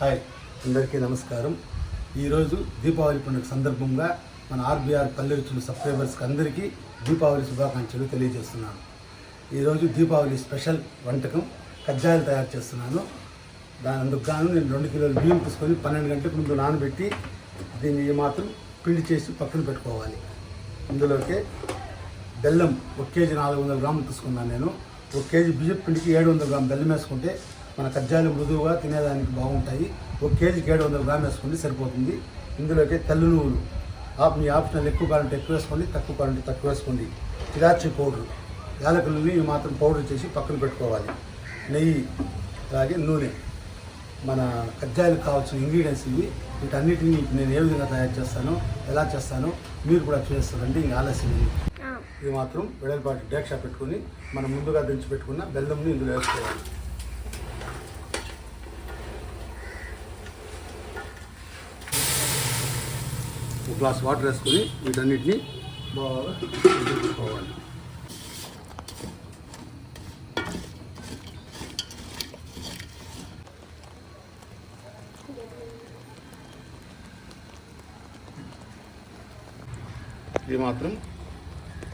Hi అందరికీ నమస్కారం. ఈరోజు దీపావళి పండుగ సందర్భంగా మన ఆర్బీఆర్ పల్లెరుచులు సబ్స్క్రైబర్స్కి అందరికీ దీపావళి శుభాకాంక్షలు తెలియజేస్తున్నాను. ఈరోజు దీపావళి స్పెషల్ వంటకం కజ్జాయలు తయారు చేస్తున్నాను. దాని అందుకు గాను నేను రెండు కిలోలు బియ్యం తీసుకొని పన్నెండు గంటలకు ముందు నానబెట్టి దీన్ని మాత్రం పిండి చేసి పక్కన పెట్టుకోవాలి. ఇందులోకి బెల్లం ఒక కేజీ నాలుగు వందల గ్రాములు తీసుకున్నాను నేను. ఒక కేజీ బియ్యం పిండికి ఏడు వందల గ్రాములు బెల్లం వేసుకుంటే మన కజ్జాయలు మృదువుగా తినేదానికి బాగుంటాయి. ఒక కేజీకి ఏడు వందల గ్రాములు వేసుకుంటే సరిపోతుంది. ఇందులోకి తెల్ల నువ్వులు. ఆప్ మీ ఆప్షనల్ ఎక్కువ కావాలంటే ఎక్కువ వేసుకోండి తక్కువ కావాలంటే తక్కువ వేసుకోండి. ఇలాచి పౌడర్. యాలకులని మాత్రం పౌడర్ చేసి పక్కన పెట్టుకోవాలి. నెయ్యి అలాగే నూనె. మన కజ్జాయిలకు కావాల్సిన ఇంగ్రీడియంట్స్ ఇవి. వీటన్నిటిని నేను ఏ విధంగా తయారు చేస్తానో ఎలా చేస్తానో మీరు కూడా చేస్తారంటే ఇంకా ఆలస్యం. ఇది మాత్రం వెడల్పాటి డేక్షా పెట్టుకొని మనం ముందుగా దించి పెట్టుకున్న బెల్లంని ఇందులో వేసుకోవాలి. గ్లాస్ వాటర్ వేసుకొని వీటన్నిటిని బాగా ఉడికించుకోవాలి ఇది మాత్రం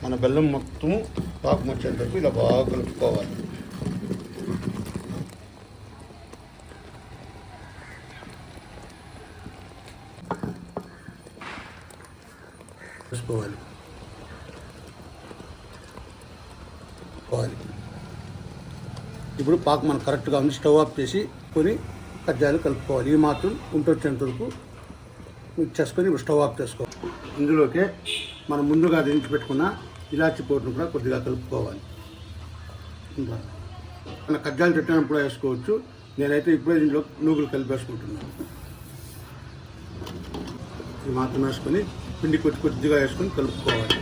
మన బెల్లం మొత్తము పాకం వచ్చేంత ఇలా బాగా కలుపుకోవాలి. చూసుకోవాలి పోవాలి ఇప్పుడు పాకు మనం కరెక్ట్గా ఉంది. స్టవ్ ఆఫ్ చేసి కొని కజ్జాలు కలుపుకోవాలి. ఇవి మాత్రం ఉంటొచ్చేంత వరకు మిక్స్ చేసుకొని ఇప్పుడు స్టవ్ ఆఫ్ చేసుకోవాలి. ఇందులోకే మనం ముందుగా దించి పెట్టుకున్న ఇలాచి పౌడర్ని కూడా కొద్దిగా కలుపుకోవాలి. ఇంకా మన కజ్జాలు తిట్టినప్పుడు వేసుకోవచ్చు. నేనైతే ఇప్పుడే దీంట్లో నూగులు కలిపేసుకుంటున్నాను. ఇది మాత్రం వేసుకొని పిండి కొద్ది కొద్దిగా వేసుకొని కలుపుకోవాలి.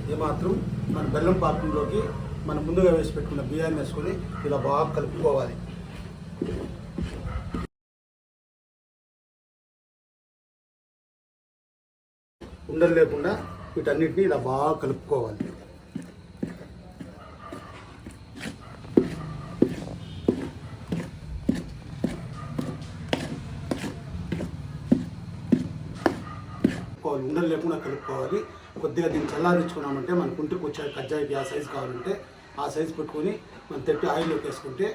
ఇది మాత్రం మన బెల్లం పాకంలోకి మనం ముందుగా వేసి పెట్టుకున్న బియ్యాన్ని వేసుకొని ఇలా బాగా కలుపుకోవాలి. ఉండలు లేకుండా వీటన్నిటిని ఇలా బాగా కలుపుకోవాలి. కలుపుకోవాలి. ఉండలు లేకుండా కలుపుకోవాలి. కొద్దిగా దీన్ని చల్లారించుకున్నామంటే మన కుంటికి వచ్చే కజ్జాయికి ఆ సైజు కావాలంటే ఆ సైజు పెట్టుకొని మనం తెట్టి ఆయిల్లోకి వేసుకుంటే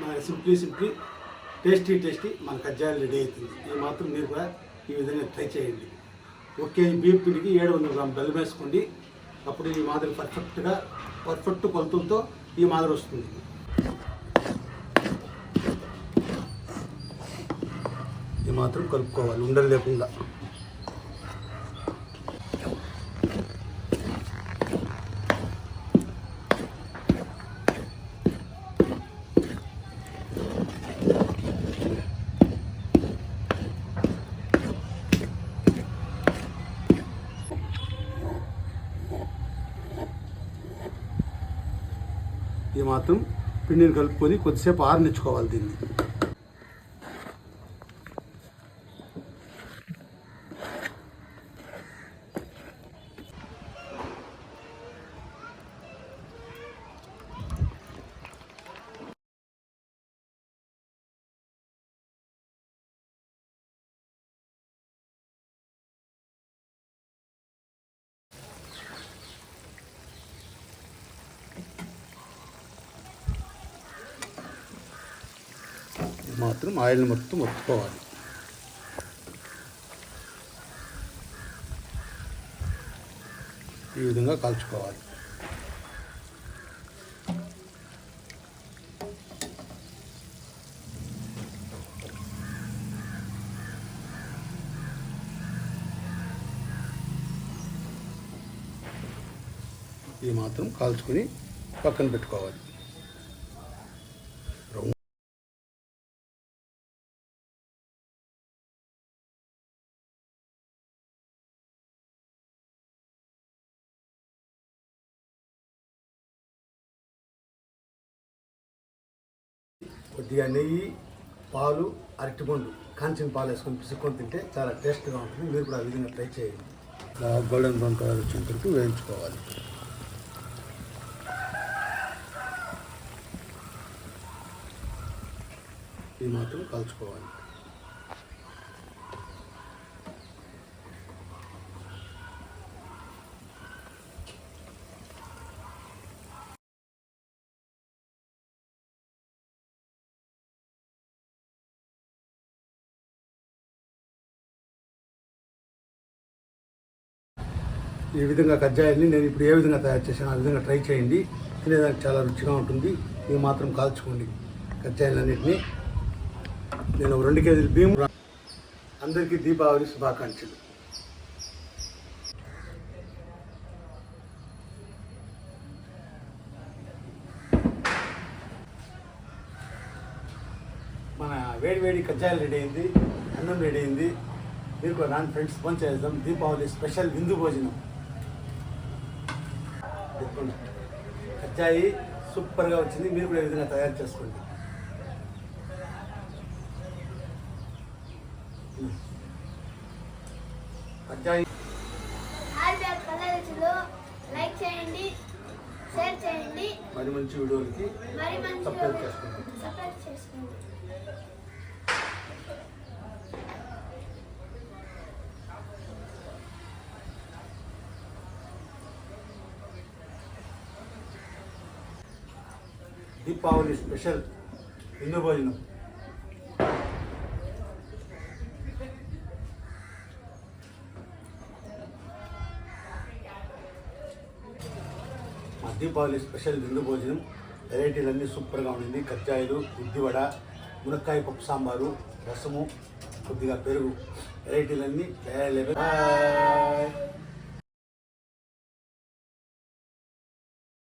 మన సింప్లీ సింప్లీ టేస్టీ టేస్టీ మన కజ్జాయిలు రెడీ అవుతుంది. ఇది మాత్రం మీరు కూడా ఈ విధంగా ట్రై చేయండి. ఒకే బీప్ పిండికి ఏడు వందల గ్రాములు బెల్లం వేసుకోండి. అప్పుడు ఈ మాదిరి పర్ఫెక్ట్గా పర్ఫెక్ట్ కొలతలతో ఈ మాదిరి వస్తుంది. ఇది మాత్రం కలుపుకోవాలి ఉండలు లేకుండా. ఇది మాత్రం పిండిని కలుపుకొని కొద్దిసేపు ఆరనిచ్చుకోవాలి దీన్ని. మాత్రం ఆయిల్ని మొత్తం ఒత్తుకోవాలి. ఈ విధంగా కాల్చుకోవాలి. ఇది మాత్రం కాల్చుకొని పక్కన పెట్టుకోవాలి. కొద్దిగా నెయ్యి పాలు అరటిపండు కాంచిన పాలు వేసుకొని పిసుకొని తింటే చాలా టేస్ట్గా ఉంటుంది. మీరు కూడా ఆ విధంగా ట్రై చేయండి. గోల్డెన్ బ్రౌన్ కలర్ వచ్చేంత వరకు వేయించుకోవాలి. ఇది మాత్రం కలుచుకోవాలి. ఈ విధంగా కజ్జాయాన్ని నేను ఇప్పుడు ఏ విధంగా తయారు చేశాను ఆ విధంగా ట్రై చేయండి. తినేదానికి చాలా రుచిగా ఉంటుంది. ఇవి మాత్రం కాల్చుకోండి కజ్జాయాలన్నింటినీ. నేను రెండు కేజీలు బియ్యం అందరికీ దీపావళి శుభాకాంక్షలు. మన వేడి వేడి కజ్జాయాలు రెడీ అయింది అన్నం రెడీ అయింది. మీరు కూడా రాని ఫ్రెండ్స్ ఫోన్ చేద్దాం. దీపావళి స్పెషల్ విందు భోజనం. పెట్టుకోండి. కజ్జాయి సూపర్గా వచ్చింది. మీరు కూడా ఈ విధంగా తయారు చేసుకోండి. కజ్జాయి ఆర్బీఆర్ కలర్స్లో లైక్ చేయండి షేర్ చేయండి. మరి మంచి వీడియోలకి సబ్స్క్రైబ్ చేసుకోండి. దీపావళి స్పెషల్ విందు భోజనం. మా దీపావళి స్పెషల్ విందు భోజనం వెరైటీలన్నీ సూపర్గా ఉండింది. కజ్జాయిలు ఉద్దివడ మునక్కాయ పప్పు సాంబారు రసము కొద్దిగా పెరుగు వెరైటీలన్నీ బాయ్